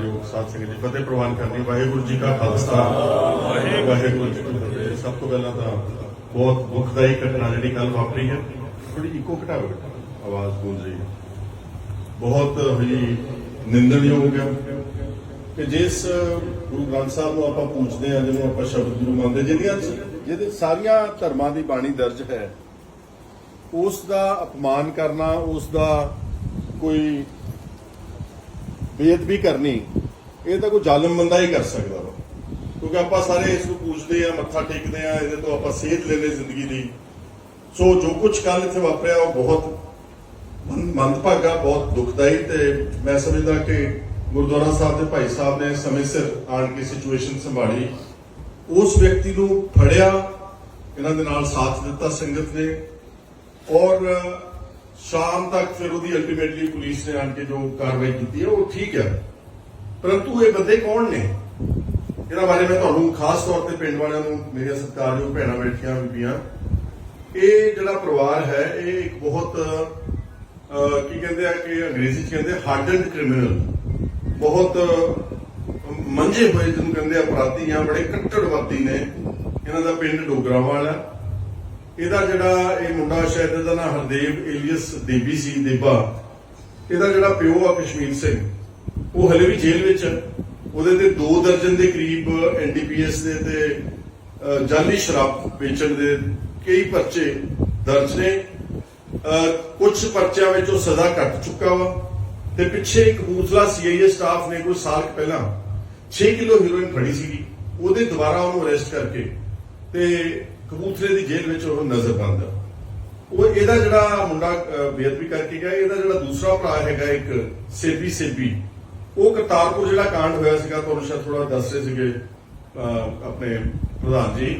ਸਤਿਕਾਰਯੋਗ ਸਾਧ ਸੰਗਤ ਜੀ ਫਤਿਹ। ਪ੍ਰਵਾਨ ਕਰਨੀ ਵਾਹਿਗੁਰੂ ਜੀ ਕਾ ਖਾਲਸਾ। ਵਾਹਿਗੁਰੂ ਜੀ ਕੀ ਫਤਿਹ। ਸਭ ਤੋਂ ਪਹਿਲਾਂ ਤਾਂ ਬਹੁਤ ਦੁਖਦਾਈ ਘਟਨਾ ਜਿਹੜੀ ਕੱਲ ਵਾਪਰੀ ਹੈ ਥੋੜੀ ਇਕੋ ਘਟਾਓ ਆਵਾਜ਼ ਗੂੰਜ ਰਹੀ ਹੈ। ਬਹੁਤ ਹੀ ਨਿੰਦਣਯੋਗ ਹੈ। ਕਿ ਜਿਸ ਗੁਰੂ ਗ੍ਰੰਥ ਸਾਹਿਬ ਨੂੰ ਆਪਾਂ ਪੂਜਦੇ ਆ ਜਿਹਨੂੰ ਆਪਾਂ ਸ਼ਬਦ ਗੁਰੂ ਮੰਨਦੇ, ਜਿਹਦੀਆਂ ਜਿਹਦੇ ਸਾਰੀਆਂ ਧਰਮਾਂ ਦੀ ਬਾਣੀ ਦਰਜ ਹੈ, ਉਸ ਦਾ ਅਪਮਾਨ ਕਰਨਾ, ਉਸ ਦਾ ਕੋਈ ਬੇਅਦਬੀ ਕਰਨੀ, ਇਹ ਤਾਂ ਕੋਈ ਜ਼ਾਲਮ ਬੰਦਾ ਹੀ ਕਰ ਸਕਦਾ ਵਾ। ਕਿਉਂਕਿ ਆਪਾਂ ਸਾਰੇ ਇਸ ਨੂੰ ਪੂਜਦੇ ਆ, ਮੱਥਾ ਟੇਕਦੇ ਆ, ਇਹਦੇ ਤੋਂ ਆਪਾਂ ਸੇਧ ਲੈਂਦੇ ਜ਼ਿੰਦਗੀ ਦੀ। ਸੋ ਜੋ ਕੁਝ ਕੱਲ ਇੱਥੇ ਵਾਪਰਿਆ, ਉਹ ਬਹੁਤ ਮੰਦਭਾਗਾ, ਬਹੁਤ ਦੁਖਦਾਈ ਤੇ ਮੈਂ ਸਮਝਦਾ ਕਿ ਗੁਰਦੁਆਰਾ ਸਾਹਿਬ ਦੇ ਭਾਈ ਸਾਹਿਬ ਨੇ ਸਮੇਂ ਸਿਰ ਆਣ ਕੇ ਸਿਚੁਏਸ਼ਨ ਸੰਭਾਲੀ। ਉਸ ਵਿਅਕਤੀ ਨੂੰ ਫੜਿਆ, ਇਹਨਾਂ ਦੇ ਨਾਲ ਸਾਥ ਦਿੱਤਾ ਸੰਗਤ ਨੇ। ਔਰ ਸ਼ਾਮ ਤੱਕ ਫਿਰ ਉਹਦੀ ਅਲਟੀਮੇਟਲੀ ਪੁਲਿਸ ਨੇ ਆਣ ਕੇ ਜੋ ਕਾਰਵਾਈ ਕੀਤੀ ਹੈ, ਉਹ ਠੀਕ ਹੈ। ਪਰੰਤੂ ਇਹ ਬੰਦੇ ਕੌਣ ਨੇ? ਇਹਨਾਂ ਬਾਰੇ ਮੈਂ ਤੁਹਾਨੂੰ ਖਾਸ ਤੌਰ ਤੇ ਪਿੰਡ ਵਾਲਿਆਂ ਨੂੰ ਮੇਰੀਆਂ ਸਤਿਕਾਰਯੋਗ ਭੈਣਾਂ ਬੈਠੀਆਂ, ਬੀਬੀਆਂ, ਇਹ ਜਿਹੜਾ ਪਰਿਵਾਰ ਹੈ, ਇਹ ਇੱਕ ਬਹੁਤ ਕੀ ਕਹਿੰਦੇ ਆ ਕਿ ਅੰਗਰੇਜ਼ੀ ਚ ਕਹਿੰਦੇ ਹਾਰਡਨਡ ਕ੍ਰਿਮੀਨਲ ਬਹੁਤ ਮੰਝੇ ਹੋਏ ਜਿਹਨੂੰ ਕਹਿੰਦੇ ਅਪਰਾਧੀ ਆ ਬੜੇ ਕੱਟੜਵਾਦੀ ਨੇ। ਇਹਨਾਂ ਦਾ ਪਿੰਡ ਡੋਗਰਾਵਾਲ ਆ ਇਹਦਾ ਜਿਹੜਾ ਇਹ ਮੁੰਡਾ ਸ਼ਾਇਦ ਇਹਦਾ ਨਾਮ ਹਰਦੇਵ ਏਲੀਅਸ ਦੇਬੀ ਸੀ, ਦੇਬਾ। ਇਹਦਾ ਜਿਹੜਾ ਪਿਓ ਆ ਕਸ਼ਮੀਰ ਸਿੰਘ, ਉਹ ਹਲੇ ਵੀ ਜੇਲ੍ਹ ਵਿੱਚ ਹੈ। ਉਹਦੇ ਤੇ 2 ਦਰਜਨ ਦੇ ਕਰੀਬ ਐਨਡੀਪੀਐਸ ਦੇ ਤੇ ਜਾਲੀ ਸ਼ਰਾਬ ਵੇਚਣ ਦੇ ਕਈ ਪਰਚੇ ਦਰਜ ਨੇ। ਕੁਝ ਪਰਚਿਆਂ ਵਿੱਚ ਉਹ ਸਜ਼ਾ ਕੱਟ ਚੁੱਕਾ ਵਾ। ਤੇ ਪਿੱਛੇ ਇੱਕ ਕਪੂਰਥਲਾ ਸੀਆਈਏ ਸਟਾਫ ਨੇ ਕੋਈ ਸਾਲ ਪਹਿਲਾਂ 6 ਕਿਲੋ ਹੀਰੋਇਨ ਫੜੀ ਸੀਗੀ। ਉਹਦੇ ਦੁਬਾਰਾ ਉਹਨੂੰ ਅਰੈਸਟ ਕਰਕੇ ਤੇ ਕਪੂਰਥਲੇ ਦੀ ਜੇਲ੍ਹ ਵਿੱਚ ਉਹ ਨਜ਼ਰ ਬੰਦ ਉਹ ਇਹਦਾ ਜਿਹੜਾ ਮੁੰਡਾ ਬੇਅਦਬੀ ਕਰਕੇ ਗਿਆ, ਇਹਦਾ ਜਿਹੜਾ ਦੂਸਰਾ ਭਰਾ ਹੈਗਾ, ਇੱਕ ਸੇਬੀ ਸੇਬੀ, ਉਹ ਕਰਤਾਰਪੁਰ ਜਿਹੜਾ ਕਾਂਡ ਹੋਇਆ ਸੀਗਾ, ਤੁਹਾਨੂੰ ਸ਼ਾਇਦ ਥੋੜਾ ਦੱਸ ਰਹੇ ਸੀਗੇ ਆਪਣੇ ਪ੍ਰਧਾਨ ਜੀ,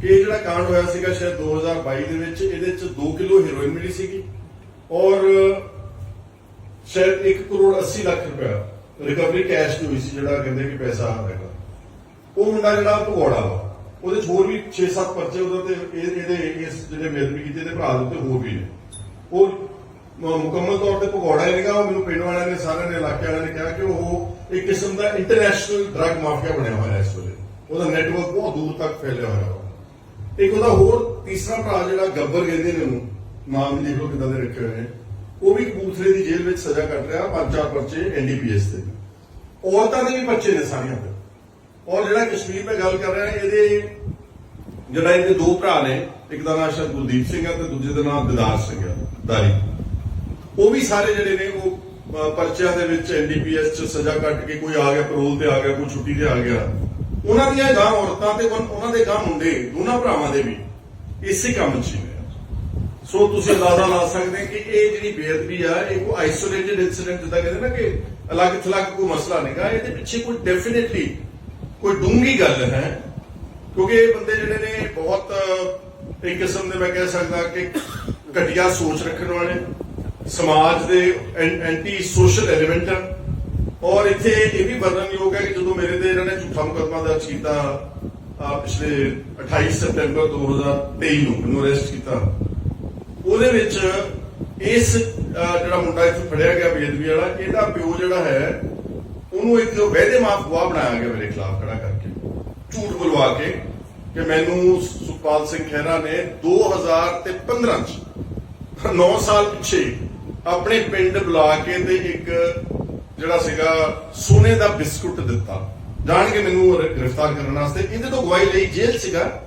ਕਿ ਇਹ ਜਿਹੜਾ ਕਾਂਡ ਹੋਇਆ ਸੀਗਾ ਸ਼ਾਇਦ 2022 ਦੇ ਵਿੱਚ, ਇਹਦੇ ਵਿੱਚ 2 ਕਿਲੋ ਹੈਰੋਇਨ ਮਿਲੀ ਸੀਗੀ ਔਰ ਸ਼ਾਇਦ 1 ਕਰੋੜ 80 ਲੱਖ ਰੁਪਇਆ ਰਿਕਵਰੀ ਕੈਸ਼ ਦੀ ਹੋਈ ਸੀ, ਜਿਹੜਾ ਕਹਿੰਦੇ ਕਿ ਪੈਸਾ ਹੈਗਾ। ਉਹ ਮੁੰਡਾ ਜਿਹੜਾ ਭਗੌੜਾ ਵਾ। ਉਹਦੇ 'ਚ ਹੋਰ ਵੀ 6-7 ਪਰਚੇ ਉਹਦੇ ਤੇ ਇਹ- ਇਹਦੇ ਇਸ ਜਿਹੜੇ ਬੇਦਬੀ ਕੀਤੇ ਦੇ ਭਰਾ ਦੇ ਉੱਤੇ ਹੋਰ ਵੀ ਨੇ। ਉਹ ਮ- ਮੁਕੰਮਲ ਤੌਰ ਤੇ ਭਗੌੜਾ ਹੀ ਨਹੀਂਗਾ ਉਹ ਮੈਨੂੰ ਪਿੰਡ ਵਾਲਿਆਂ ਨੇ, ਸਾਰਿਆਂ ਨੇ, ਇਲਾਕੇ ਵਾਲਿਆਂ ਨੇ ਕਿਹਾ ਕਿ ਉਹ ਇੱਕ ਕਿਸਮ ਦਾ ਇੰਟਰਨੈਸ਼ਨਲ ਡਰੱਗ ਮਾਫੀਆ ਬਣਿਆ ਹੋਇਆ ਹੈ ਇਸ ਵੇਲੇ। ਉਹਦਾ ਨੈਟਵਰਕ ਬਹੁਤ ਦੂਰ ਤੱਕ ਫੈਲਿਆ ਹੋਇਆ ਵਾ। ਇੱਕ ਉਹਦਾ ਹੋਰ ਤੀਸਰਾ ਭਰਾ ਜਿਹੜਾ ਗੱਬਰ ਕਹਿੰਦੇ ਨੇ ਉਹਨੂੰ, ਨਾਮ ਵੀ ਦੇਖ ਲਓ ਕਿਦਾਂ ਦੇ ਰੱਖੇ ਹੋਏ ਨੇ। ਉਹ ਵੀ ਕਪੂਰਥਲੇ ਦੀ ਜੇਲ੍ਹ ਵਿੱਚ ਸਜ਼ਾ ਕੱਟ ਰਿਹਾ ਪੰਜ ਚਾਰ ਪਰਚੇ ਐਨਡੀਪੀਐਸ ਦੇ ਔਰਤਾਂ ਦੇ ਵੀ ਬੱਚੇ ਨੇ ਸਾਰੀਆਂ ਤੇ। ਔਰ ਜਿਹੜਾ ਕਸ਼ਮੀਰ ਮੈਂ ਗੱਲ ਕਰ ਰਿਹਾ, ਇਹਦੇ ਜਿਹੜਾ ਇਹਦੇ ਦੋ ਭਰਾ ਨੇ, ਇੱਕ ਦਾ ਨਾਮ ਸ਼ਾਇਦ ਗੁਰਦੀਪ ਸਿੰਘ ਹੈ ਤੇ ਦੂਜੇ ਦਾ ਨਾਮ ਦਿਦਾਰ ਸਿੰਘ ਹੈ ਦਾਰੀ। ਉਹ ਵੀ ਸਾਰੇ ਜਿਹੜੇ ਨੇ, ਉਹ ਪਰਚਿਆਂ ਦੇ ਵਿੱਚ ਐਨਡੀਪੀਐਸ ਚ ਸਜ਼ਾ ਕੱਟ ਕੇ ਕੋਈ ਆ ਗਿਆ ਪੈਰੋਲ ਤੇ ਆ ਗਿਆ, ਕੋਈ ਛੁੱਟੀ ਤੇ ਆ ਗਿਆ। ਉਹਨਾਂ ਦੀਆਂ ਗਾਂ ਔਰਤਾਂ ਤੇ ਉਹਨਾਂ ਦੇ ਗਾਂ ਮੁੰਡੇ, ਦੋਨਾਂ ਭਰਾਵਾਂ ਦੇ ਵੀ ਇਸੇ ਕੰਮ 'ਚ ਹੀ ਨੇ। ਸੋ ਤੁਸੀਂ ਅੰਦਾਜ਼ਾ ਲਾ ਸਕਦੇ ਕਿ ਇਹ ਜਿਹੜੀ ਬੇਅਦਬੀ ਆ, ਇਹ ਕੋਈ ਆਈਸੋਲੇਟਡ ਇਨਸੀਡੈਂਟ ਜਿੱਦਾਂ ਕਹਿੰਦੇ ਨਾ ਕਿ ਅਲੱਗ ਥਲੱਗ ਕੋਈ ਮਸਲਾ ਨਹੀਂਗਾ ਇਹਦੇ ਪਿੱਛੇ ਕੋਈ ਡੈਫੀਨਿਟਲੀ ਕੋਈ ਡੂੰਗੀ ਗੱਲ ਹੈ। ਕਿਉਂਕਿ ਇਹ ਬੰਦੇ ਜਿਹੜੇ ਨੇ ਬਹੁਤ ਇੱਕ ਕਿਸਮ ਦੇ ਮੈਂ ਕਹਿ ਸਕਦਾ ਕਿ ਘਟੀਆ ਸੋਚ ਰੱਖਣ ਵਾਲੇ ਸਮਾਜ ਦੇ ਐਂਟੀ ਸੋਸ਼ਲ ਐਲੀਮੈਂਟ ਆ। ਔਰ ਇੱਥੇ ਇਹ ਵੀ ਵਰਣਨਯੋਗ ਹੈ ਕਿ ਜਦੋਂ ਮੇਰੇ ਤੇ ਇਹਨਾਂ ਨੇ ਝੂਠਾ ਮੁਕੱਦਮਾ ਦਰਜ ਕੀਤਾ ਪਿਛਲੇ 28 ਸਤੰਬਰ 2023 ਨੂੰ ਮੈਨੂੰ ਅਰੈਸਟ ਕੀਤਾ। ਉਹਦੇ ਵਿੱਚ ਇਸ ਜਿਹੜਾ ਮੁੰਡਾ ਇੱਥੇ ਫੜਿਆ ਗਿਆ ਬੇਦਬੀ ਵਾਲਾ, ਇਹਦਾ ਪਿਓ ਜਿਹੜਾ ਹੈ, ਉਹਨੂੰ ਇੱਕ ਵੈਦੇ ਮਾਫ ਗਵਾਹ ਬਣਾਇਆ ਗਿਆ ਮੇਰੇ ਖਿਲਾਫ ਖੜਾ ਕਰਕੇ। ਝੂਠ ਬੁਲਵਾ ਕੇ ਕਿ ਮੈਨੂੰ ਸੁਖਪਾਲ ਸਿੰਘ ਖਹਿਰਾ ਨੇ 2015 ਚ 9 ਸਾਲ ਪਿੱਛੇ ਆਪਣੇ ਪਿੰਡ ਬੁਲਾ ਕੇ ਤੇ ਇੱਕ ਜਿਹੜਾ ਸੀਗਾ ਸੋਨੇ ਦਾ ਬਿਸਕੁਟ ਦਿੱਤਾ। ਜਾਣ ਕੇ ਮੈਨੂੰ ਗ੍ਰਿਫਤਾਰ ਕਰਨ ਵਾਸਤੇ। ਇਹਦੇ ਤੋਂ ਗਵਾਹੀ ਲਈ ਜੇਲ੍ਹ ਸੀਗਾ।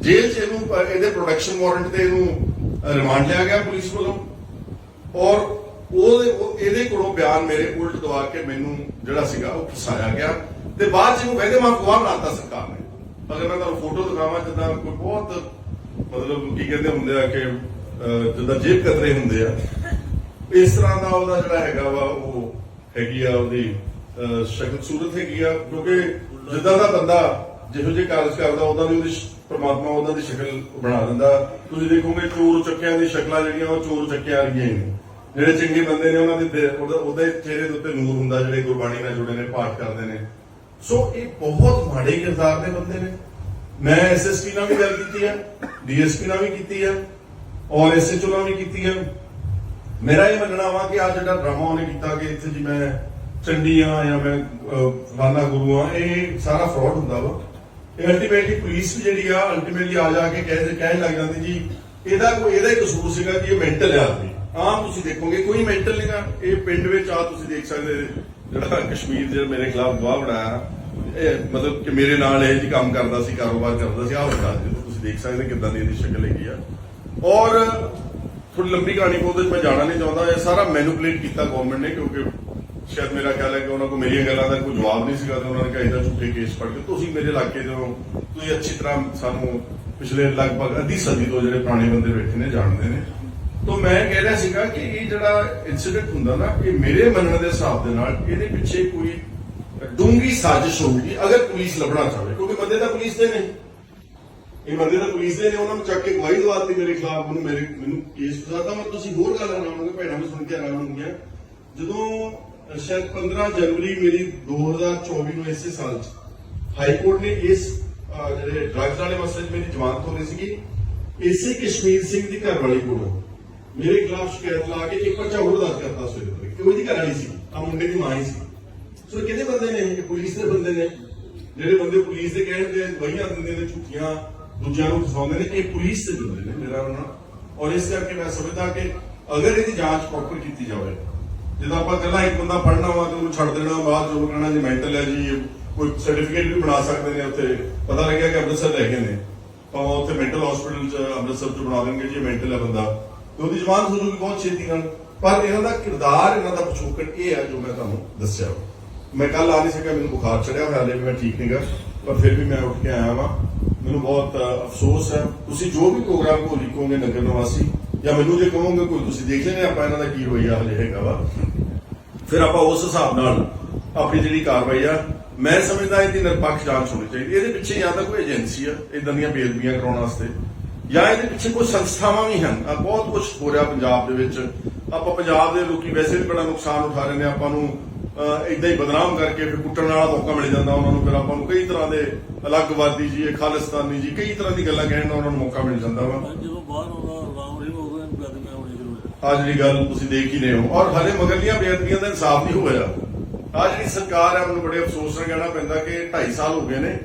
ਜੇਲ੍ਹ 'ਚ ਇਹਨੂੰ, ਇਹਦੇ ਪ੍ਰੋਡਕਸ਼ਨ ਵਾਰੰਟ ਤੇ ਇਹਨੂੰ ਰਿਮਾਂਡ ਲਿਆ ਗਿਆ ਪੁਲਿਸ ਵੱਲੋਂ। ਔਰ ਉਹਦੇ, ਉਹ- ਇਹਦੇ ਕੋਲੋਂ ਬਿਆਨ ਮੇਰੇ ਉਲਟ ਦਵਾ ਕੇ ਮੈਨੂੰ ਜਿਹੜਾ ਸੀਗਾ ਉਹ ਫਸਾਇਆ ਗਿਆ। ਤੇ ਬਾਅਦ 'ਚ ਇਹਨੂੰ ਵੈਦੇ ਮਾਫ ਗਵਾਹ ਬਣਾਤਾ ਸਰਕਾਰ ਨੇ। ਅਗਰ ਮੈਂ ਤੁਹਾਨੂੰ ਫੋਟੋ ਦਿਖਾਵਾਂ, ਜਿੱਦਾਂ ਕੋਈ ਬਹੁਤ, ਮਤਲਬ ਕੀ ਕਹਿੰਦੇ ਹੁੰਦੇ ਆ ਕਿ ਜਿੱਦਾਂ ਜੇਬ ਕਤਰੇ ਹੁੰਦੇ ਆ, ਇਸ ਤਰ੍ਹਾਂ ਦਾ ਉਹਦਾ ਜਿਹੜਾ ਹੈਗਾ ਵਾ, ਉਹ ਹੈਗੀ ਆ ਉਹਦੀ ਸ਼ਕਲ, ਸੂਰਤ ਹੈਗੀ ਆ, ਕਿਉਂਕਿ ਜਿੱਦਾਂ ਦਾ ਬੰਦਾ ਜਿਹੋ ਜਿਹੇ ਕਾਰਜ ਕਰਦਾ, ਉਹਦਾ ਵੀ ਉਹਦੀ ਪਰਮਾਤਮਾ ਪ੍ਰਮਾਤਮਾ ਦੀ ਸ਼ਕਲ ਬਣਾ ਦਿੰਦਾ। ਤੁਸੀਂ ਦੇਖੋਗੇ ਚੋਰ ਚੱਕਿਆਂ ਦੀ ਸ਼ਕਲਾਂ ਜਿਹੜੀਆਂ, ਉਹ ਚੋਰ ਚੱਕਿਆਂ ਵਰਗੀਆਂ ਹੀ ਨੇ। ਜਿਹੜੇ ਚੰਗੇ ਬੰਦੇ ਨੇ, ਉਹਨਾਂ ਦੇ ਦਿ- ਉਹਦਾ ਉਹਦੇ ਚਿਹਰੇ ਦੇ ਉੱਤੇ ਨੂਰ ਹੁੰਦਾ, ਜਿਹੜੇ ਗੁਰਬਾਣੀ ਨਾਲ ਜੁੜੇ ਨੇ, ਪਾਠ ਕਰਦੇ ਨੇ। ਸੋ ਇਹ ਬਹੁਤ ਮਾੜੇ ਕਿਰਦਾਰ ਦੇ ਬੰਦੇ ਨੇ। ਮੈਂ ਐਸਐਸਪੀ ਨਾਲ ਵੀ ਗੱਲ ਕੀਤੀ ਹੈ ਡੀਐਸਪੀ ਨਾਲ ਵੀ ਕੀਤੀ ਹੈ ਔਰ ਐਸਐਚਓ ਨਾਲ ਵੀ ਕੀਤੀ ਹੈ। ਮੇਰਾ ਇਹ ਮੰਨਣਾ ਵਾ ਕਿ ਆ ਜਿਹੜਾ ਡਰਾਮਾ ਉਹਨੇ ਕੀਤਾ ਕਿ ਇੱਥੇ ਜੀ ਮੈਂ ਚੰਡੀਆਂ ਜਾਂ ਮੈਂ ਅਹ, ਗੁਰੂ ਆ ਇਹ ਸਾਰਾ ਫਰਾਡ ਹੁੰਦਾ ਵਾ। ਇਹ ਅਲਟੀਮੇਟਲੀ ਪੁਲਿਸ ਵੀ ਜਿਹੜੀ ਆ ਅਲਟੀਮੇਟਲੀ ਆ ਜਾ ਕੇ ਕਹਿ ਕਹਿਣ ਲੱਗ ਜਾਂਦੀ ਜੀ ਇਹਦਾ ਕੋਈ ਇਹਦਾ ਹੀ ਕਸੂਰ ਸੀਗਾ ਜੀ ਇਹ ਮੈਂਟਲ ਆ ਆਦਮੀ ਆਮ ਤੁਸੀਂ ਦੇਖੋਗੇ ਕੋਈ ਮੈਂਟਲ ਨਹੀਂਗਾ ਇਹ ਪਿੰਡ ਵਿੱਚ ਆ ਤੁਸੀਂ ਦੇਖ ਸਕਦੇ ਜਿਹੜਾ ਕਸ਼ਮੀਰ ਜਿਹੜਾ ਮੇਰੇ ਖਿਲਾਫ ਗਵਾਹ ਬਣਾਇਆ, ਇਹ ਮਤਲਬ ਕਿ ਮੇਰੇ ਨਾਲ ਇਹ ਜੀ ਕੰਮ ਕਰਦਾ ਸੀ, ਕਾਰੋਬਾਰ ਕਰਦਾ ਸੀ ਆ ਹੁੰਦਾ ਤੁਸੀਂ ਦੇਖ ਸਕਦੇ ਕਿਦਾਂ ਦੀ ਇਹਦੀ ਸ਼ਕਲ ਹੈਗੀ ਆ। ਔਰ ਥੋੜੀ ਲੰਬੀ ਕਹਾਣੀ ਕੋ ਮੈਂ ਜਾਣਾ ਨਹੀਂ ਚਾਹੁੰਦਾ, ਇਹ ਸਾਰਾ ਮੈਨੂਪਲੇਟ ਕੀਤਾ ਗਵਰਨਮੈਂਟ ਨੇ, ਕਿਉਂਕਿ ਸ਼ਾਇਦ ਮੇਰਾ ਖਿਆਲ ਹੈ ਕਿ ਉਹਨਾਂ ਕੋਲ ਮੇਰੀਆਂ ਗੱਲਾਂ ਦਾ ਕੋਈ ਜਵਾਬ ਨਹੀਂ ਸੀਗਾ ਤੇ ਉਹਨਾਂ ਨੇ ਕਿਹਾ ਇਹਦਾ ਝੂਠੇ ਕੇਸ ਫੜ ਕੇ, ਤੁਸੀਂ ਮੇਰੇ ਇਲਾਕੇ ਤੋਂ ਤੁਸੀਂ ਅੱਛੀ ਤਰ੍ਹਾਂ ਸਾਨੂੰ ਪਿਛਲੇ ਲਗਭਗ ਅੱਧੀ ਸਦੀ ਤੋਂ ਜਿਹੜੇ ਪੁਰਾਣੇ ਬੰਦੇ ਬੈਠੇ ਨੇ, ਜਾਣਦੇ ਨੇ। ਤੋਂ ਮੈਂ ਕਹਿ ਰਿਹਾ ਸੀਗਾ ਕਿ ਇਹ ਜਿਹੜਾ ਇਨਸੀਡੈਂਟ ਹੁੰਦਾ ਨਾ ਇਹ ਮੇਰੇ ਮੰਨਣ ਦੇ ਹਿਸਾਬ ਦੇ ਨਾਲ ਇਹਦੇ ਪਿੱਛੇ ਕੋਈ ਡੂੰਗੀ ਸਾਜ਼ਿਸ਼ ਹੋਊਗੀ ਅਗਰ ਪੁਲਿਸ ਲੱਭਣਾ ਚਾਹੇ ਕਿਉਂਕਿ ਬੰਦੇ ਤਾਂ ਪੁਲਿਸ ਦੇ ਨੇ। ਇਹ ਬੰਦੇ ਤਾਂ ਪੁਲਿਸ ਦੇ ਨੇ ਉਹਨਾਂ ਨੂੰ ਚੱਕ ਕੇ ਗਵਾਹੀ ਦਵਾਤੀ ਮੇਰੇ ਖਿਲਾਫ ਉਹਨੂੰ ਮੇਰੇ ਮੈਨੂੰ ਕੇਸ ਫਸਾਤਾ ਮੈਂ ਤੁਸੀਂ ਹੋਰ ਗੱਲ ਕਰਾਉਂਗੇ ਭੈਣਾਂ ਵੀ ਸੁਣ ਕੇ ਹੈਰਾਨ ਹੋਣਗੀਆਂ ਜਦੋਂ ਸ਼ਾਇਦ 15 ਜਨਵਰੀ ਮੇਰੀ 2024 ਨੂੰ ਇਸੇ ਸਾਲ ਚ ਹਾਈ ਕੋਰਟ ਨੇ ਇਸ ਅਹ, ਜਿਹੜੇ ਡਰੱਗਸ ਵਾਲੇ ਮਸਲੇ 'ਚ ਮੇਰੀ ਜ਼ਮਾਨਤ ਹੋ ਰਹੀ ਸੀਗੀ ਇਸੇ ਕਸ਼ਮੀਰ ਸਿੰਘ ਦੀ ਘਰ ਵਾਲੀ ਕੋਲੋਂ। ਮੇਰੇ ਖਿਲਾਫ ਸ਼ਿਕਾਇਤ ਲਾ ਕੇ ਇੱਕ ਪਰਚਾ ਹੋਰ ਦਰਜ ਕਰਤਾ ਸਵੇਰੇ ਕਿ ਉਹਦੀ ਘਰ ਵਾਲੀ ਸੀ ਆ ਮੁੰਡੇ ਦੀ ਮਾਂ ਹੀ ਸੀ। ਸੋ ਕਿਹਦੇ ਬੰਦੇ ਨੇ? ਇਹ ਪੁਲਿਸ ਦੇ ਬੰਦੇ ਨੇ। ਜਿਹੜੇ ਬੰਦੇ ਪੁਲਿਸ ਦੇ ਕਹਿਣ ਤੇ ਵਹੀਆਂ ਦਿੰਦੇ ਨੇ ਝੂਠੀਆਂ ਦੂਜਿਆਂ ਨੂੰ ਫਸਾਉਂਦੇ ਨੇ, ਇਹ ਪੁਲਿਸ ਦੇ ਬੰਦੇ ਨੇ, ਮੇਰਾ ਉਹਨਾਂ ਔਰ ਇਸ ਕਰਕੇ ਮੈਂ ਸਮਝਦਾ ਕਿ ਅਗਰ ਇਹਦੀ ਜਾਂਚ ਪ੍ਰੋਪਰ ਕੀਤੀ ਜਾਵੇ, ਜਦੋਂ ਆਪਾਂ ਕੱਲਾ ਇੱਕ ਬੰਦਾ ਫੜਨਾ ਵਾ ਤੇ ਉਹਨੂੰ ਛੱਡ ਦੇਣਾ ਬਾਅਦ ਜੋ ਕਹਿਣਾ ਜੀ ਮੈਂਟਲ ਹੈ ਜੀ ਕੋਈ ਸਰਟੀਫਿਕੇਟ ਵੀ ਬਣਾ ਸਕਦੇ ਨੇ ਉੱਥੇ। ਪਤਾ ਲੱਗਿਆ ਕਿ ਅੰਮ੍ਰਿਤਸਰ ਲੈ ਗਏ ਨੇ। ਭਾਵੇਂ ਉੱਥੇ ਮੈਂਟਲ ਹਸਪੀਟਲ ਚ ਅੰਮ੍ਰਿਤਸਰ ਚ ਬਣਾ ਦੇਣਗੇ ਜੀ ਮੈਂਟਲ ਹੈ ਬੰਦਾ। ਤੇ ਉਹਦੀ ਜ਼ਮਾਨਤ ਹੋ ਬਹੁਤ ਛੇਤੀ ਨਾਲ ਪਰ ਇਹਨਾਂ ਦਾ ਕਿਰਦਾਰ, ਇਹਨਾਂ ਦਾ ਪਿਛੋਕੜ ਇਹ ਹੈ ਜੋ ਮੈਂ ਤੁਹਾਨੂੰ ਦੱਸਿਆ ਮੈਂ ਕੱਲ ਆ ਨਹੀਂ ਸਕਿਆ, ਮੈਨੂੰ ਬੁਖਾਰ ਚੜਿਆ ਹੋਇਆ, ਹਾਲੇ ਵੀ ਮੈਂ ਠੀਕ ਨਹੀਂਗਾ। ਪਰ ਫਿਰ ਵੀ ਮੈਂ ਉੱਠ ਕੇ ਆਇਆ ਵਾਂ। ਮੈਨੂੰ ਬਹੁਤ ਅਫਸੋਸ ਹੈ। ਤੁਸੀਂ ਜੋ ਵੀ ਪ੍ਰੋਗਰਾਮ ਕੋ ਲਿਖੋਗੇ ਨਗਰ ਨਿਵਾਸੀ, ਜਾਂ ਮੈਨੂੰ ਜੇ ਕਹੋਗੇ ਕੋਈ, ਤੁਸੀਂ ਦੇਖ ਲੈਣੇ ਆਪਾਂ ਇਹਨਾਂ ਦਾ ਕੀ ਹੋਇਆ, ਹਲੇ ਹੈਗਾ ਵਾ। ਫਿਰ ਆਪਾਂ ਉਸ ਹਿਸਾਬ ਨਾਲ ਆਪਣੀ ਜਿਹੜੀ ਕਾਰਵਾਈ ਆ, ਮੈਂ ਸਮਝਦਾ ਇਹਦੀ ਨਿਰਪੱਖ ਜਾਂਚ ਹੋਣੀ ਚਾਹੀਦੀ ਇਹਦੇ ਪਿੱਛੇ ਜਾਂ ਤਾਂ ਕੋਈ ਏਜੰਸੀ ਆ ਇਦਾਂ ਦੀਆਂ ਬੇਦਬੀਆਂ ਕਰਾਉਣ ਵਾਸਤੇ। ਜਾਂ ਇਹਦੇ ਪਿੱਛੇ ਕੋਈ ਸੰਸਥਾਵਾਂ ਵੀ ਹਨ। ਆ ਬਹੁਤ ਕੁਝ ਹੋ ਰਿਹਾ ਪੰਜਾਬ ਦੇ ਵਿੱਚ। ਆਪਾਂ ਪੰਜਾਬ ਦੇ ਲੋਕੀ ਵੈਸੇ ਵੀ ਬੜਾ ਨੁਕਸਾਨ ਉਠਾ ਰਹੇ ਨੇ। ਆਪਾਂ ਨੂੰ ਇਦਾਂ ਹੀ ਬਦਨਾਮ ਕਰਕੇ ਫਿਰ ਕੁੱਟਣ ਵਾਲਾ ਮੌਕਾ ਮਿਲ ਜਾਂਦਾ ਉਹਨਾਂ ਨੂੰ। ਫਿਰ ਆਪਾਂ ਨੂੰ ਕਈ ਤਰ੍ਹਾਂ ਦੇ ਅਲੱਗਵਾਦੀ ਜੀ ਇਹ ਖਾਲਿਸਤਾਨੀ ਜੀ ਕਈ ਤਰ੍ਹਾਂ ਦੀ ਗੱਲਾਂ ਕਹਿਣ ਦਾ ਉਹਨਾਂ ਨੂੰ ਮੌਕਾ ਮਿਲ ਜਾਂਦਾ ਵਾ। ਜਦੋਂ ਬਾਹਰ ਆਉਂਦਾ ਰਾਮ ਰਹੀ ਹੋਵੇ ਬਦਮੀਆਂ ਹੋਣੀ ਜ਼ਰੂਰ ਆ ਜਿਹੜੀ ਗੱਲ ਤੁਸੀਂ ਦੇਖ ਹੀ ਰਹੇ ਹੋ। ਔਰ ਹਲੇ ਮਗਰਲੀਆਂ ਬੇਅਦਬੀਆਂ ਦਾ ਇਨਸਾਫ ਨਹੀਂ ਹੋਇਆ। ਆ ਜਿਹੜੀ ਸਰਕਾਰ ਹੈ ਮੈਨੂੰ ਬੜੇ ਅਫਸੋਸ ਨਾਲ ਕਹਿਣਾ ਪੈਂਦਾ ਕਿ 2.5 ਸਾਲ ਹੋ ਗਏ ਨੇ।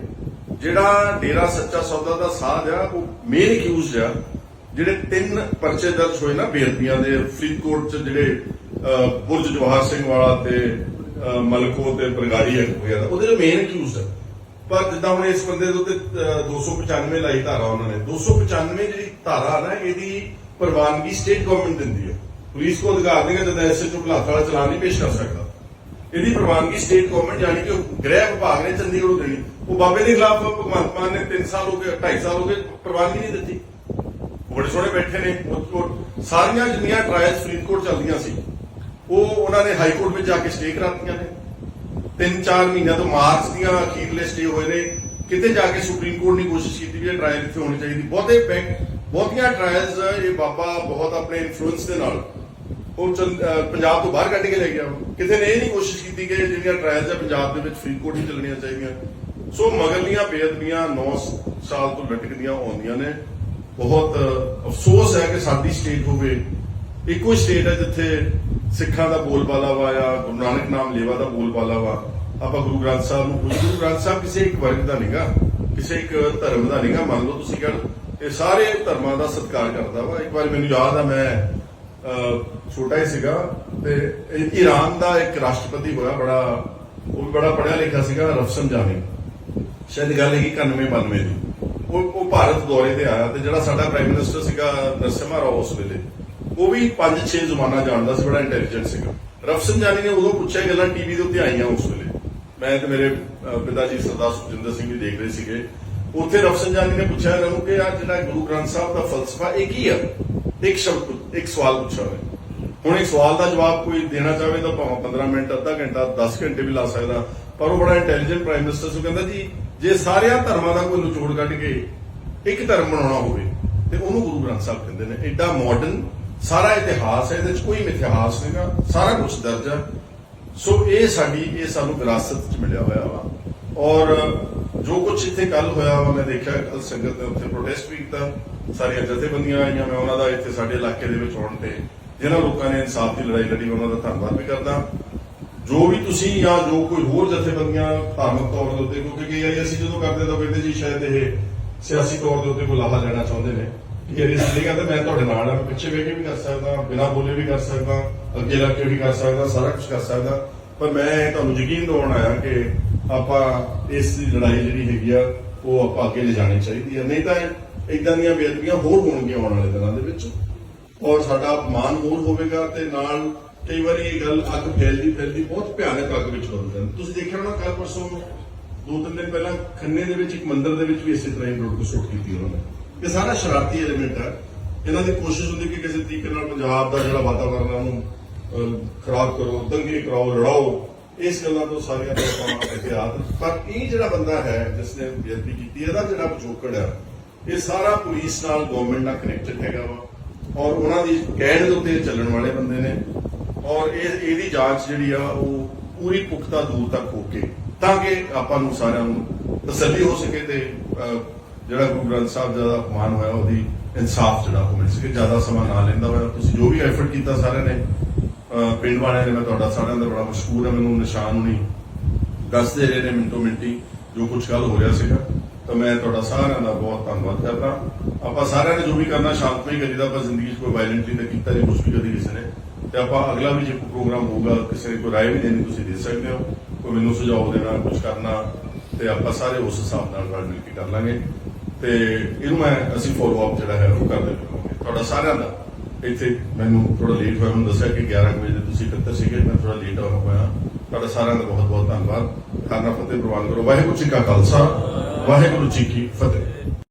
ਜਿਹੜਾ ਡੇਰਾ ਸੱਚਾ ਸੌਦਾ ਦਾ ਸਾਧ ਆ ਉਹ ਮੇਨ ਅਕਿਊਜ਼ਡ ਆ ਜਿਹੜੇ ਤਿੰਨ ਪਰਚੇ ਦਰਜ ਹੋਏ ਨਾ ਬੇਅਦਬੀਆਂ ਦੇ ਫਰੀਦਕੋਟ ਚ ਜਿਹੜੇ ਬੁਰਜ ਜਵਾਹਰ ਸਿੰਘ ਵਾਲਾ ਤੇ ਮਲਕੋ ਤੇ ਬਰਗਾੜੀ ਹੋਇਆ ਉਹਦੇ ਜੋ ਮੇਨ ਅਕਿਊਜ਼ਡ ਆ। ਪਰ ਜਿੱਦਾਂ ਹੁਣ ਇਸ ਬੰਦੇ ਦੇ ਉੱਤੇ ਅਹ, 295 ਲਾਈ ਧਾਰਾ ਉਹਨਾਂ ਨੇ। 295 ਜਿਹੜੀ ਧਾਰਾ ਨਾ ਇਹਦੀ ਪ੍ਰਵਾਨਗੀ ਸਟੇਟ ਗਵਰਨਮੈਂਟ ਦਿੰਦੀ ਹੈ ਪੁਲਿਸ ਕੋ ਅਧਿਕਾਰ ਨਹੀਂ ਦੇਗਾ ਜਦ ਐਸਐਚਓ ਭਲਾਤ ਵਾਲਾ ਚਲਾਨ ਨਹੀਂ ਪੇਸ਼ ਕਰ ਸਕਦਾ। ਇਹਦੀ ਪ੍ਰਵਾਨਗੀ ਸਟੇਟ ਗਵਰਨਮੈਂਟ ਯਾਨੀ ਕਿ ਗ੍ਰਹਿ ਵਿਭਾਗ ਨੇ ਚੰਡੀਗੜ੍ਹ ਨੂੰ ਦੇਣੀ, ਉਹ ਬਾਬੇ ਦੇ ਖਿਲਾਫ ਭਗਵੰਤ ਮਾਨ ਨੇ 3 ਸਾਲ ਹੋ ਗਏ 2.5 ਸਾਲ ਹੋ ਗਏ ਪ੍ਰਵਾਨਗੀ ਨਹੀਂ ਦਿੱਤੀ। ਬੜੇ ਸੋਹਣੇ ਬੈਠੇ ਨੇ, ਉਹ- ਸਾਰੀਆਂ ਜਿੰਨੀਆਂ ਟ੍ਰਾਇਲਸ ਫਰੀਦਕੋਟ ਚੱਲਦੀਆਂ ਸੀ, ਉਹ ਉਹਨਾਂ ਨੇ ਹਾਈ ਕੋਰਟ ਵਿੱਚ ਜਾ ਕੇ ਸਟੇ ਕਰਾਤੀਆਂ ਨੇ। ਤਿੰਨ ਚਾਰ ਮਹੀਨਿਆਂ ਤੋਂ ਮਾਰਚ ਦੀਆਂ ਅਖੀਰਲੇ ਸਟੇ ਹੋਏ ਨੇ, ਕਿਤੇ ਜਾ ਕੇ ਸੁਪਰੀਮ ਕੋਰਟ ਨੇ ਕੋਸ਼ਿਸ਼ ਕੀਤੀ ਵੀ ਇਹ ਟ੍ਰਾਇਲ ਇੱਥੇ ਹੋਣੀ ਚਾਹੀਦੀ। ਬਹੁਤੇ ਬੈਂਕ ਬਹੁਤੀਆਂ ਟ੍ਰਾਇਲਸ ਇਹ ਬਾਬਾ ਬਹੁਤ ਆਪਣੇ ਇਨਫਲੂਐਂਸ ਦੇ ਨਾਲ ਉਹ ਚੰਦ- ਪੰਜਾਬ ਤੋਂ ਬਾਹਰ ਕੱਢ ਕੇ ਲੈ ਗਿਆ ਉਹ। ਕਿਸੇ ਨੇ ਇਹ ਨਹੀਂ ਕੋਸ਼ਿਸ਼ ਕੀਤੀ ਕਿ ਜਿਹੜੀਆਂ ਟ੍ਰਾਇਲਸ ਆ ਪੰਜਾਬ ਦੇ ਵਿੱਚ ਫਰੀਦਕੋਟ ਹੀ ਚੱਲਣੀਆਂ ਚਾਹੀਦੀਆਂ। ਸੋ ਮਗਰਲੀਆਂ, ਬੇਅਦਬੀਆਂ 9 ਸਾਲ ਤੋਂ ਲਟਕਦੀਆਂ ਆਉਂਦੀਆਂ ਨੇ। ਬਹੁਤ ਅਫਸੋਸ ਹੈ ਕਿ ਸਾਡੀ ਸਟੇਟ ਹੋਵੇ। ਇੱਕੋ ਸਟੇਟ ਹੈ ਜਿੱਥੇ ਸਿੱਖਾਂ ਦਾ ਬੋਲਬਾਲਾ ਵਾ ਜਾਂ ਗੁਰੂ ਨਾਨਕ ਨਾਮ ਲੇਵਾ ਦਾ ਬੋਲਬਾਲਾ ਵਾ। ਆਪਾਂ ਗੁਰੂ ਗ੍ਰੰਥ ਸਾਹਿਬ ਨੂੰ ਗੁਰੂ ਗ੍ਰੰਥ ਸਾਹਿਬ ਕਿਸੇ ਇੱਕ ਵਰਗ ਦਾ ਨਹੀਂਗਾ ਕਿਸੇ ਇੱਕ ਧਰਮ ਦਾ ਨਹੀਂਗਾ ਮੰਨ ਲਓ ਤੁਸੀਂ ਗੱਲ ਇਹ ਸਾਰੇ ਧਰਮਾਂ ਦਾ ਸਤਿਕਾਰ ਕਰਦਾ ਵਾ। ਇੱਕ ਵਾਰ ਮੈਨੂੰ ਯਾਦ ਆ, ਮੈਂ ਛੋਟਾ ਹੀ ਸੀਗਾ ਤੇ ਈਰਾਨ ਦਾ ਇੱਕ ਰਾਸ਼ਟਰਪਤੀ ਹੋਇਆ, ਬੜਾ, ਉਹ ਵੀ ਬੜਾ ਪੜ੍ਹਿਆ ਲਿਖਿਆ ਸੀਗਾ ਰਫਸਨਜਾਨੀ ਸ਼ਾਇਦ ਗੱਲ ਹੈਗੀ 91 92 ਦੀ। ਉਹ ਉਹ ਭਾਰਤ ਦੌਰੇ ਤੇ ਆਇਆ ਤੇ ਜਿਹੜਾ ਸਾਡਾ ਪ੍ਰਾਈਮ ਮਿਨਿਸਟਰ ਸੀਗਾ ਨਰਸਿਮਹਾ ਰਾਓ ਉਸ ਵੇਲੇ, ਉਹ ਵੀ 5-6 ਜ਼ਮਾਨਾ ਜਾਣਦਾ ਸੀ, ਬੜਾ ਇੰਟੈਲੀਜੈਂਟ ਸੀਗਾ। ਰਫਸਨਜਾਨੀ ਨੇ ਉਦੋਂ ਪੁੱਛਿਆ ਇਹ ਗੱਲਾਂ ਟੀਵੀ ਦੇ ਉੱਤੇ ਆਈਆਂ ਉਸ ਵੇਲੇ। ਮੈਂ ਤੇ ਮੇਰੇ ਪਿਤਾ ਜੀ ਸਰਦਾਰ ਸੁਖਜਿੰਦਰ ਸਿੰਘ ਜੀ ਦੇਖ ਰਹੇ ਸੀਗੇ। ਉੱਥੇ ਰਫਸਨਜਾਨੀ ਨੇ ਪੁੱਛਿਆ ਇਹਨਾਂ ਨੂੰ ਕਿ ਯਾਰ ਜਿਹੜਾ ਗੁਰੂ ਗ੍ਰੰਥ ਸਾਹਿਬ ਦਾ ਫਲਸਫਾ ਇਹ ਕੀ ਆ? ਇੱਕ ਸ਼ਬਦ ਇੱਕ ਸਵਾਲ ਪੁੱਛਿਆ ਉਹਨੇ ਹੁਣ ਇੱਕ ਸਵਾਲ ਦਾ ਜਵਾਬ ਕੋਈ ਦੇਣਾ ਚਾਹਵੇ ਤਾਂ ਭਾਵੇਂ 15 ਮਿੰਟ, ਅੱਧਾ ਘੰਟਾ 10 ਘੰਟੇ ਵੀ ਲਾ ਸਕਦਾ। ਪਰ ਉਹ ਬੜਾ ਇੰਟੈਲੀਜੈਂਟ ਪ੍ਰਾਈਮ ਮਿਨਿਸਟਰ ਸੀ ਕਹਿੰਦਾ ਜੀ, ਜੇ ਸਾਰਿਆਂ ਧਰਮਾਂ ਦਾ ਕੋਈ ਨਿਚੋੜ ਕੱਢ ਕੇ ਇੱਕ ਧਰਮ ਬਣਾਉਣਾ ਹੋਵੇ, ਤੇ ਉਹਨੂੰ ਗੁਰੂ ਗ੍ਰੰਥ ਸਾਹਿਬ ਕਹਿੰਦੇ ਨੇ, ਐਡਾ ਮਾਡਰਨ ਸਾਰਾ ਇਤਿਹਾਸ ਹੈ, ਇਹਦੇ ਵਿੱਚ ਕੋਈ ਮਿਥਿਹਾਸ ਨਹੀਂਗਾ ਸਾਰਾ ਕੁਝ ਦਰਜ ਹੈ ਸੋ ਇਹ ਸਾਡੀ, ਇਹ ਸਾਨੂੰ ਵਿਰਾਸਤ ਚ ਮਿਲਿਆ ਹੋਇਆ ਵਾ। ਔਰ ਜੋ ਕੁਝ ਇੱਥੇ ਕੱਲ ਹੋਇਆ ਵਾ, ਮੈਂ ਦੇਖਿਆ ਕੱਲ ਸੰਗਤ ਨੇ ਉੱਥੇ ਪ੍ਰੋਟੈਸਟ ਵੀ ਕੀਤਾ। ਸਾਰੀਆਂ ਜਥੇਬੰਦੀਆਂ ਆਈਆਂ, ਮੈਂ ਉਹਨਾਂ ਦਾ ਇੱਥੇ ਸਾਡੇ ਇਲਾਕੇ ਦੇ ਵਿੱਚ ਆਉਣ ਤੇ, ਜਿਨ੍ਹਾਂ ਲੋਕਾਂ ਨੇ ਇਨਸਾਫ ਦੀ ਲੜਾਈ ਲੜੀ, ਉਹਨਾਂ ਦਾ ਧੰਨਵਾਦ ਵੀ ਕਰਦਾ। ਜੋ ਵੀ ਤੁਸੀਂ ਜਾਂ ਜੋ ਕੋਈ ਹੋਰ ਜਥੇਬੰਦੀਆਂ ਧਾਰਮਿਕ ਤੌਰ ਦੇ ਉੱਤੇ, ਕਿਉਂਕਿ ਕਈ ਅਸੀਂ ਜਦੋਂ ਕਰਦੇ ਤਾਂ ਕਹਿੰਦੇ ਜੀ, ਸ਼ਾਇਦ ਇਹ ਸਿਆਸੀ ਤੌਰ ਦੇ ਉੱਤੇ ਕੋਈ ਲਾਹਾ ਲੈਣਾ ਚਾਹੁੰਦੇ ਨੇ। ਕਿ ਇਹ ਇਸ ਲਈ ਕਹਿੰਦੇ, ਮੈਂ ਤੁਹਾਡੇ ਨਾਲ ਆ ਪਿੱਛੇ ਵੇਖ ਕੇ ਵੀ ਕਰ ਸਕਦਾ, ਬਿਨਾਂ ਬੋਲੇ ਵੀ ਕਰ ਸਕਦਾ, ਅੱਗੇ ਲੱਗ ਕੇ ਵੀ ਕਰ ਸਕਦਾ, ਸਾਰਾ ਕੁਝ ਕਰ ਸਕਦਾ। ਪਰ ਮੈਂ ਤੁਹਾਨੂੰ ਯਕੀਨ ਦਿਵਾਉਣ ਆਇਆ ਕਿ ਆਪਾਂ ਇਸ ਦੀ ਲੜਾਈ ਜਿਹੜੀ ਹੈਗੀ ਆ, ਉਹ ਆਪਾਂ ਅੱਗੇ ਲੈ ਜਾਣੀ ਚਾਹੀਦੀ ਹੈ ਨਹੀਂ ਤਾਂ ਇਦਾਂ ਦੀਆਂ ਬੇਅਦਬੀਆਂ ਹੋਰ ਹੋਣਗੀਆਂ ਆਉਣ ਵਾਲੇ ਦਿਨਾਂ ਦੇ ਵਿੱਚ। ਔਰ ਸਾਡਾ ਮਾਨ ਹੋਰ ਹੋਵੇਗਾ ਤੇ ਨਾਲ ਕਈ ਵਾਰੀ ਇਹ ਗੱਲ ਅੱਗ ਫੈਲਦੀ ਫੈਲਦੀ ਬਹੁਤ ਭਿਆਨਕ ਅੱਗ ਵਿੱਚ ਬਦਲ ਜਾਂਦੀ ਤੁਸੀਂ ਦੇਖਿਆ ਹੋਣਾ ਕੱਲ ਪਰਸੋਂ ਦੋ ਤਿੰਨ ਦਿਨ ਪਹਿਲਾਂ ਖੰਨੇ ਦੇ ਵਿੱਚ ਇੱਕ ਮੰਦਿਰ ਦੇ ਵਿੱਚ ਵੀ ਇਸੇ ਤਰ੍ਹਾਂ ਹੀ ਰੋਡ ਸੁੱਟ ਕੀਤੀ ਉਹਨਾਂ ਨੇ। ਇਹ ਸਾਰਾ ਸ਼ਰਾਰਤੀ ਐਲੀਮੈਂਟ ਹੈ ਇਹਨਾਂ ਦੀ ਕੋਸ਼ਿਸ਼ ਹੁੰਦੀ ਕਿ ਕਿਸੇ ਤਰੀਕੇ ਨਾਲ ਪੰਜਾਬ ਦਾ ਜਿਹੜਾ ਵਾਤਾਵਰਨ ਹੈ ਉਹਨੂੰ ਖਰਾਬ ਕਰੋ, ਦੰਗੇ ਕਰਾਓ, ਲੜਾਓ। ਇਸ ਗੱਲਾਂ ਤੋਂ ਸਾਰੀਆਂ ਤੋਂ ਆਪਾਂ ਪਰ ਇਹ ਜਿਹੜਾ ਬੰਦਾ ਹੈ ਜਿਸ ਨੇ ਬੇਅਦਬੀ ਕੀਤੀ, ਇਹਦਾ ਜਿਹੜਾ ਪਿਛੋਕੜ ਹੈ, ਇਹ ਸਾਰਾ ਪੁਲਿਸ ਨਾਲ ਗਵਰਨਮੈਂਟ ਨਾਲ ਕਨੈਕਟਡ ਹੈਗਾ ਵਾ। ਔਰ ਉਹਨਾਂ ਦੀ ਕਹਿਣ ਦੇ ਉੱਤੇ ਚੱਲਣ ਵਾਲੇ ਬੰਦੇ ਨੇ। ਔਰ ਇਹ, ਇਹਦੀ ਜਾਂਚ ਜਿਹੜੀ ਆ, ਉਹ ਪੂਰੀ ਪੁਖਤਾ ਦੂਰ ਤੱਕ ਹੋ ਕੇ, ਤਾਂ ਕਿ ਆਪਾਂ ਨੂੰ ਸਾਰਿਆਂ ਨੂੰ ਤਸੱਲੀ ਹੋ ਸਕੇ ਤੇ ਜਿਹੜਾ ਗੁਰੂ ਗ੍ਰੰਥ ਸਾਹਿਬ ਦਾ ਅਪਮਾਨ ਹੋਇਆ, ਉਹਦੀ ਇਨਸਾਫ ਜਿਹੜਾ ਉਹ ਮਿਲ ਸਕੇ। ਜ਼ਿਆਦਾ ਸਮਾਂ ਨਾ ਲੈਂਦਾ ਹੋਇਆ। ਤੁਸੀਂ ਜੋ ਵੀ ਐਫਰਟ ਕੀਤਾ ਸਾਰਿਆਂ ਨੇ ਪਿੰਡ ਵਾਲਿਆਂ ਨੇ, ਮੈਂ ਤੁਹਾਡਾ ਸਾਰਿਆਂ ਦਾ ਬੜਾ ਮਸ਼ਕੂਰ ਹੈ, ਮੈਨੂੰ ਨਿਸ਼ਾਨ ਹੁਣੀ ਦੱਸਦੇ ਰਹੇ ਨੇ ਮਿੰਟੋ ਮਿੰਟੀ ਜੋ ਕੁਝ ਕੱਲ ਹੋ ਰਿਹਾ ਸੀਗਾ। ਤਾਂ ਮੈਂ ਤੁਹਾਡਾ ਸਾਰਿਆਂ ਦਾ ਬਹੁਤ ਧੰਨਵਾਦ ਕਰਦਾ। ਆਪਾਂ ਸਾਰਿਆਂ ਨੇ ਜੋ ਵੀ ਕਰਨਾ, ਸ਼ਾਂਤਮਈ ਕਰੀਦਾ, ਆਪਾਂ ਜ਼ਿੰਦਗੀ 'ਚ ਕੋਈ ਵਾਇਲੈਂਟਲੀ ਤਾਂ ਕੀਤਾ ਨਹੀਂ ਕੁਝ ਵੀ ਕਦੀ ਕਿਸੇ ਨੇ। ਤੇ ਆਪਾਂ ਅਗਲਾ ਵੀ ਜੇ ਕੋਈ ਪ੍ਰੋਗਰਾਮ ਹੋਊਗਾ, ਕਿਸੇ ਨੇ ਕੋਈ ਰਾਏ ਵੀ ਦੇਣੀ, ਤੁਸੀਂ ਦੇ ਸਕਦੇ ਹੋ। ਕੋਈ ਮੈਨੂੰ ਸੁਝਾਅ ਦੇਣਾ ਕੁਝ ਕਰਨਾ, ਤੇ ਆਪਾਂ ਸਾਰੇ ਉਸ ਹਿਸਾਬ ਨਾਲ ਰਲ ਮਿਲ ਕੇ ਕਰ ਲਾਂਗੇ। ਤੇ ਇਹਨੂੰ ਮੈਂ, ਅਸੀਂ ਫੋਲੋ ਅਪ ਜਿਹੜਾ ਹੈ, ਉਹ ਕਰਦੇ ਰਹਾਂਗੇ। ਤੁਹਾਡਾ ਸਾਰਿਆਂ ਦਾ ਇੱਥੇ ਮੈਨੂੰ ਥੋੜਾ ਲੇਟ ਹੋਇਆ, ਮੈਨੂੰ ਦੱਸਿਆ ਕਿ 11 ਕੁ ਵਜੇ ਦੇ ਤੁਸੀਂ ਇਕੱਤਰ ਸੀਗੇ, ਮੈਂ ਥੋੜਾ ਲੇਟ ਹੋਇਆ। ਤੁਹਾਡਾ ਸਾਰਿਆਂ ਦਾ ਬਹੁਤ ਬਹੁਤ ਧੰਨਵਾਦ। ਖਾਨਾ ਫਤਿਹ ਪ੍ਰਵਾਨ ਕਰੋ। ਵਾਹਿਗੁਰੂ ਜੀ ਕਾ ਖਾਲਸਾ, ਵਾਹਿਗੁਰੂ ਜੀ ਕੀ ਫਤਿਹ।